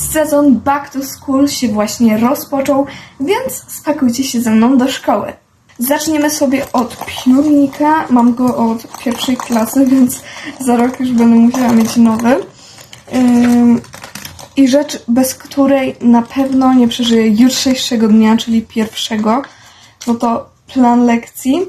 Sezon Back to School się właśnie rozpoczął, więc spakujcie się ze mną do szkoły. Zaczniemy sobie od piórnika. Mam go od pierwszej klasy, więc za rok już będę musiała mieć nowy. I rzecz, bez której na pewno nie przeżyję jutrzejszego dnia, czyli pierwszego, no to plan lekcji.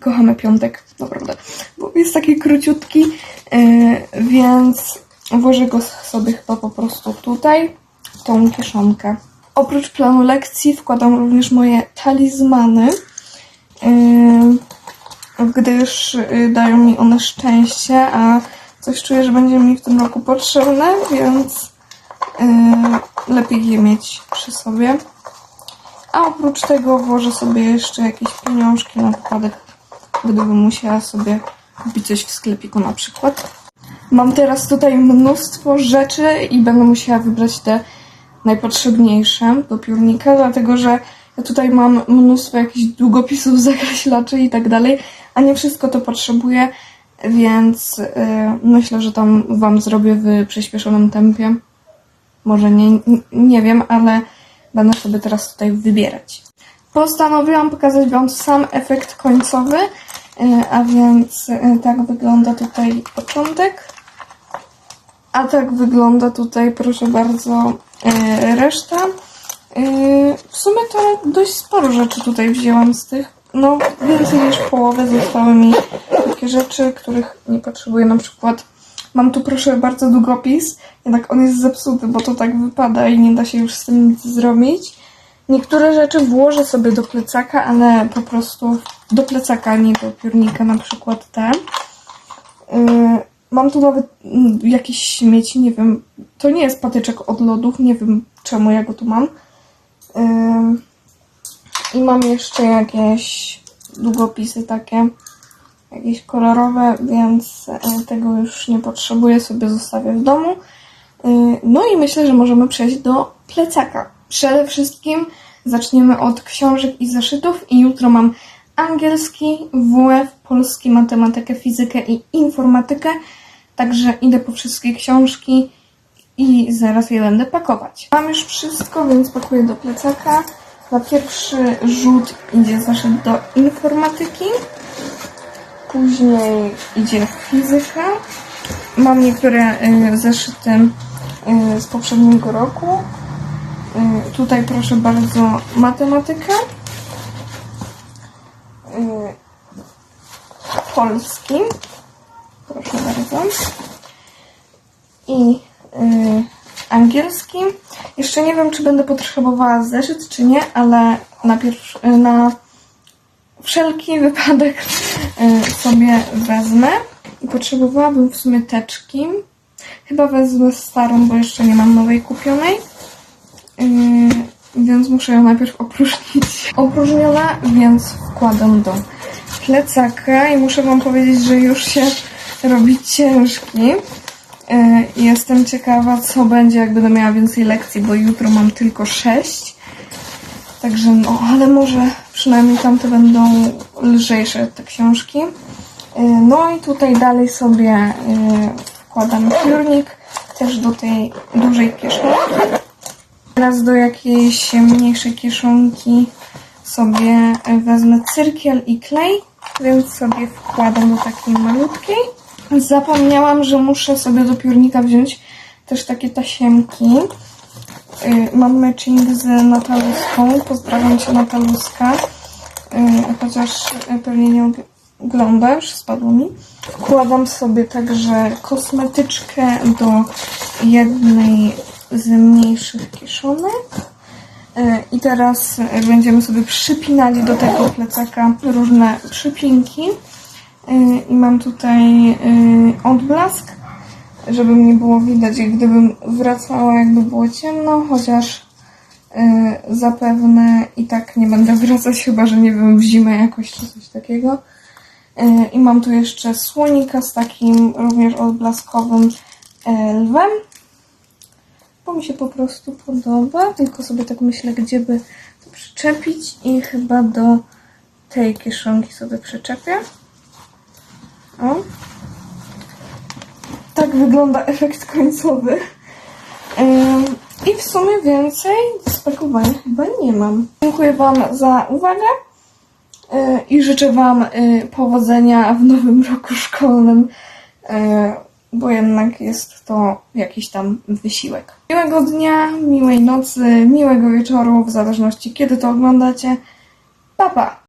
Kochamy piątek, naprawdę, bo jest taki króciutki, yy, więc włożę go sobie chyba po prostu tutaj, w tą kieszonkę. Oprócz planu lekcji wkładam również moje talizmany, yy, gdyż yy, dają mi one szczęście, a coś czuję, że będzie mi w tym roku potrzebne, więc yy, lepiej je mieć przy sobie. A oprócz tego włożę sobie jeszcze jakieś pieniążki na wypadek, gdybym musiała sobie kupić coś w sklepiku na przykład. Mam teraz tutaj mnóstwo rzeczy i będę musiała wybrać te najpotrzebniejsze do piórnika, dlatego że ja tutaj mam mnóstwo jakichś długopisów, zakreślaczy i tak dalej, a nie wszystko to potrzebuję, więc yy, myślę, że tam Wam zrobię w przyspieszonym tempie. Może nie, nie wiem, ale będę sobie teraz tutaj wybierać. Postanowiłam pokazać Wam sam efekt końcowy, yy, a więc yy, tak wygląda tutaj początek. A tak wygląda tutaj, proszę bardzo, yy, reszta. Yy, w sumie to dość sporo rzeczy tutaj wzięłam z tych. No, więcej niż połowę zostały mi takie rzeczy, których nie potrzebuję. Na przykład mam tu, proszę bardzo, długopis. Jednak on jest zepsuty, bo to tak wypada i nie da się już z tym nic zrobić. Niektóre rzeczy włożę sobie do plecaka, ale po prostu do plecaka, nie do piórnika, na przykład te. Yy, Mam tu nawet mm, jakieś śmieci, nie wiem. To nie jest patyczek od lodów, nie wiem czemu ja go tu mam. I mam jeszcze jakieś długopisy takie, jakieś kolorowe, więc e, tego już nie potrzebuję, sobie zostawię w domu. Yy, No i myślę, że możemy przejść do plecaka. Przede wszystkim zaczniemy od książek i zeszytów i jutro mam angielski, WF, polski, matematykę, fizykę i informatykę. Także idę po wszystkie książki i zaraz je będę pakować. Mam już wszystko, więc pakuję do plecaka. Na pierwszy rzut idzie zeszyt do informatyki. Później idzie fizyka. Mam niektóre y, zeszyty y, z poprzedniego roku. Y, tutaj proszę bardzo matematyka. Polski. I y, angielski. Jeszcze nie wiem, czy będę potrzebowała zeszyt, czy nie, ale na, pierwszy, y, na wszelki wypadek y, sobie wezmę. I potrzebowałabym w sumie teczki. Chyba wezmę starą, bo jeszcze nie mam nowej kupionej. Yy, więc muszę ją najpierw opróżnić. Opróżniona, więc wkładam do plecaka i muszę Wam powiedzieć, że już się robi ciężki. Yy, Jestem ciekawa, co będzie, jak będę miała więcej lekcji, bo jutro mam tylko 6. Także no, ale może przynajmniej tamte będą lżejsze te książki. Yy, No i tutaj dalej sobie yy, wkładam piórnik też do tej dużej kieszonki. Teraz do jakiejś mniejszej kieszonki sobie wezmę cyrkiel i klej, więc sobie wkładam do takiej malutkiej. Zapomniałam, że muszę sobie do piórnika wziąć też takie tasiemki. Y, Mam matching z Nataluską. Pozdrawiam Cię Nataluska. Y, Chociaż pewnie nie oglądasz, spadło mi. Wkładam sobie także kosmetyczkę do jednej z mniejszych kieszonek. Y, I teraz y, będziemy sobie przypinali do tego plecaka różne przypinki. Y, I mam tutaj y, odblask, żeby nie było widać, jak gdybym wracała, jakby było ciemno, chociaż y, zapewne i tak nie będę wracać, chyba że nie wiem, w zimę jakoś czy coś takiego. I mam tu jeszcze słonika z takim również odblaskowym lwem bo mi się po prostu podoba, tylko sobie tak myślę, gdzie by to przyczepić i chyba do tej kieszonki sobie przyczepię. O. Tak wygląda efekt końcowy. I w sumie więcej do spakowania chyba nie mam. Dziękuję Wam za uwagę y, i życzę Wam y, powodzenia w nowym roku szkolnym, y, bo jednak jest to jakiś tam wysiłek. Miłego dnia, miłej nocy, miłego wieczoru, w zależności kiedy to oglądacie. Pa, pa!